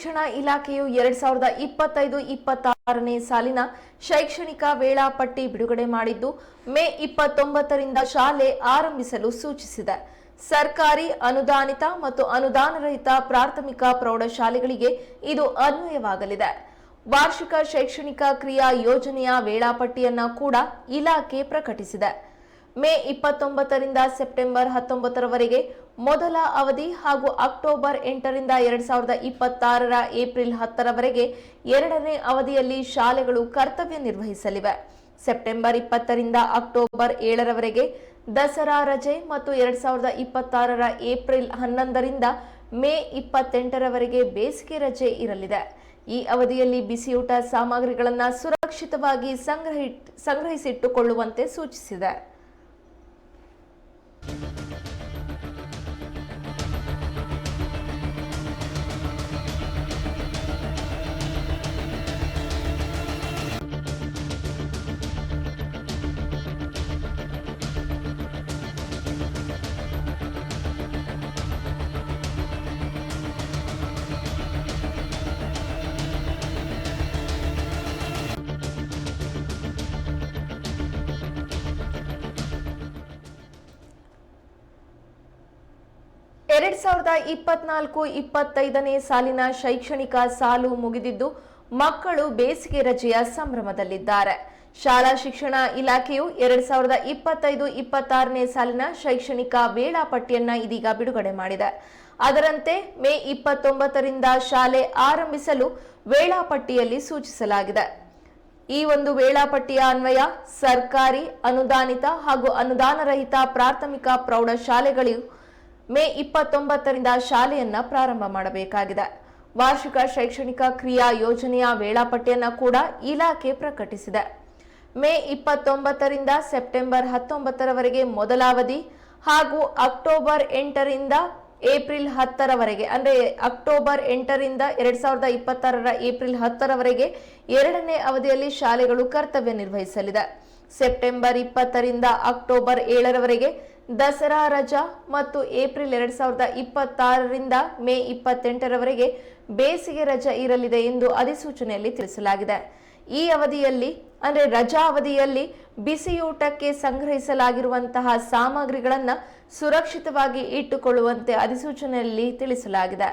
ಶಿಕ್ಷಣ ಇಲಾಖೆಯು ಎರಡ್ ಸಾವಿರದ ಇಪ್ಪತ್ತೈದು, ಇಪ್ಪತ್ತಾರನೇ ಸಾಲಿನ ಶೈಕ್ಷಣಿಕ ವೇಳಾಪಟ್ಟಿ ಬಿಡುಗಡೆ ಮಾಡಿದ್ದು, ಮೇ ಇಪ್ಪತ್ತೊಂಬತ್ತರಿಂದ ಶಾಲೆ ಆರಂಭಿಸಲು ಸೂಚಿಸಿದೆ. ಸರ್ಕಾರಿ ಅನುದಾನಿತ ಮತ್ತು ಅನುದಾನರಹಿತ ಪ್ರಾಥಮಿಕ ಪ್ರೌಢಶಾಲೆಗಳಿಗೆ ಇದು ಅನ್ವಯವಾಗಲಿದೆ. ವಾರ್ಷಿಕ ಶೈಕ್ಷಣಿಕ ಕ್ರಿಯಾ ಯೋಜನೆಯ ವೇಳಾಪಟ್ಟಿಯನ್ನು ಕೂಡ ಇಲಾಖೆ ಪ್ರಕಟಿಸಿದೆ. ಮೇ ಇಪ್ಪತ್ತೊಂಬತ್ತರಿಂದ ಸೆಪ್ಟೆಂಬರ್ ಹತ್ತೊಂಬತ್ತರವರೆಗೆ ಮೊದಲ ಅವಧಿ ಹಾಗೂ ಅಕ್ಟೋಬರ್ ಎಂಟರಿಂದ ಎರಡ್ ಸಾವಿರದ ಇಪ್ಪತ್ತಾರರ ಏಪ್ರಿಲ್ ಹತ್ತರವರೆಗೆ ಎರಡನೇ ಅವಧಿಯಲ್ಲಿ ಶಾಲೆಗಳು ಕರ್ತವ್ಯ ನಿರ್ವಹಿಸಲಿವೆ. ಸೆಪ್ಟೆಂಬರ್ ಇಪ್ಪತ್ತರಿಂದ ಅಕ್ಟೋಬರ್ ಏಳರವರೆಗೆ ದಸರಾ ರಜೆ ಮತ್ತು ಎರಡ್ ಸಾವಿರದ ಇಪ್ಪತ್ತಾರರ ಏಪ್ರಿಲ್ ಹನ್ನೊಂದರಿಂದ ಮೇ ಇಪ್ಪತ್ತೆಂಟರವರೆಗೆ ಬೇಸಿಗೆ ರಜೆ ಇರಲಿದೆ. ಈ ಅವಧಿಯಲ್ಲಿ ಬಿಸಿಯೂಟ ಸಾಮಗ್ರಿಗಳನ್ನು ಸುರಕ್ಷಿತವಾಗಿ ಸಂಗ್ರಹಿ, ಸಂಗ್ರಹಿಸಿಟ್ಟುಕೊಳ್ಳುವಂತೆ ಸೂಚಿಸಿದೆ. ಎರಡ್ ಸಾವಿರದ ಇಪ್ಪತ್ನಾಲ್ಕು, ಇಪ್ಪತ್ತೈದನೇ ಸಾಲಿನ ಶೈಕ್ಷಣಿಕ ಸಾಲು ಮುಗಿದಿದ್ದು, ಮಕ್ಕಳು ಬೇಸಿಗೆ ರಜೆಯ ಸಂಭ್ರಮದಲ್ಲಿದ್ದಾರೆ. ಶಾಲಾ ಶಿಕ್ಷಣ ಇಲಾಖೆಯು ಎರಡ್ ಸಾವಿರದ ಇಪ್ಪತ್ತೈದು, ಇಪ್ಪತ್ತಾರನೇ ಸಾಲಿನ ಶೈಕ್ಷಣಿಕ ವೇಳಾಪಟ್ಟಿಯನ್ನ ಇದೀಗ ಬಿಡುಗಡೆ ಮಾಡಿದೆ. ಅದರಂತೆ ಮೇ ಇಪ್ಪತ್ತೊಂಬತ್ತರಿಂದ ಶಾಲೆ ಆರಂಭಿಸಲು ವೇಳಾಪಟ್ಟಿಯಲ್ಲಿ ಸೂಚಿಸಲಾಗಿದೆ. ಈ ಒಂದು ವೇಳಾಪಟ್ಟಿಯ ಅನ್ವಯ ಸರ್ಕಾರಿ, ಅನುದಾನಿತ ಹಾಗೂ ಅನುದಾನರಹಿತ ಪ್ರಾಥಮಿಕ ಪ್ರೌಢಶಾಲೆಗಳು ಮೇ ಇಪ್ಪತ್ತೊಂಬತ್ತರಿಂದ ಶಾಲೆಯನ್ನ ಪ್ರಾರಂಭ ಮಾಡಬೇಕಾಗಿದೆ. ವಾರ್ಷಿಕ ಶೈಕ್ಷಣಿಕ ಕ್ರಿಯಾ ಯೋಜನೆಯ ವೇಳಾಪಟ್ಟಿಯನ್ನ ಕೂಡ ಇಲಾಖೆ ಪ್ರಕಟಿಸಿದೆ. ಮೇ ಇಪ್ಪತ್ತೊಂಬತ್ತರಿಂದ ಸೆಪ್ಟೆಂಬರ್ ಹತ್ತೊಂಬತ್ತರವರೆಗೆ ಮೊದಲ ಅವಧಿ ಹಾಗೂ ಅಕ್ಟೋಬರ್ ಎಂಟರಿಂದ ಏಪ್ರಿಲ್ ಹತ್ತರವರೆಗೆ, ಅಂದರೆ ಅಕ್ಟೋಬರ್ ಎಂಟರಿಂದ ಎರಡ್ ಸಾವಿರದ ಇಪ್ಪತ್ತಾರರ ಏಪ್ರಿಲ್ ಹತ್ತರವರೆಗೆ ಎರಡನೇ ಅವಧಿಯಲ್ಲಿ ಶಾಲೆಗಳು ಕರ್ತವ್ಯ ನಿರ್ವಹಿಸಲಿದೆ. ಸೆಪ್ಟೆಂಬರ್ ಇಪ್ಪತ್ತರಿಂದ ಅಕ್ಟೋಬರ್ ಏಳರವರೆಗೆ ದಸರಾ, ರಜಾ ಮತ್ತು ಏಪ್ರಿಲ್ ಎರಡ್ ಸಾವಿರದ ಇಪ್ಪತ್ತಾರರಿಂದ ಮೇ ಇಪ್ಪತ್ತೆಂಟರವರೆಗೆ ಬೇಸಿಗೆ ರಜಾ ಇರಲಿದೆ ಎಂದು ಅಧಿಸೂಚನೆಯಲ್ಲಿ ತಿಳಿಸಲಾಗಿದೆ. ಈ ಅವಧಿಯಲ್ಲಿ, ಅಂದರೆ ರಜಾ ಅವಧಿಯಲ್ಲಿ ಬಿಸಿಯೂಟಕ್ಕೆ ಸಂಗ್ರಹಿಸಲಾಗಿರುವಂತಹ ಸಾಮಗ್ರಿಗಳನ್ನು ಸುರಕ್ಷಿತವಾಗಿ ಇಟ್ಟುಕೊಳ್ಳುವಂತೆ ಅಧಿಸೂಚನೆಯಲ್ಲಿ ತಿಳಿಸಲಾಗಿದೆ.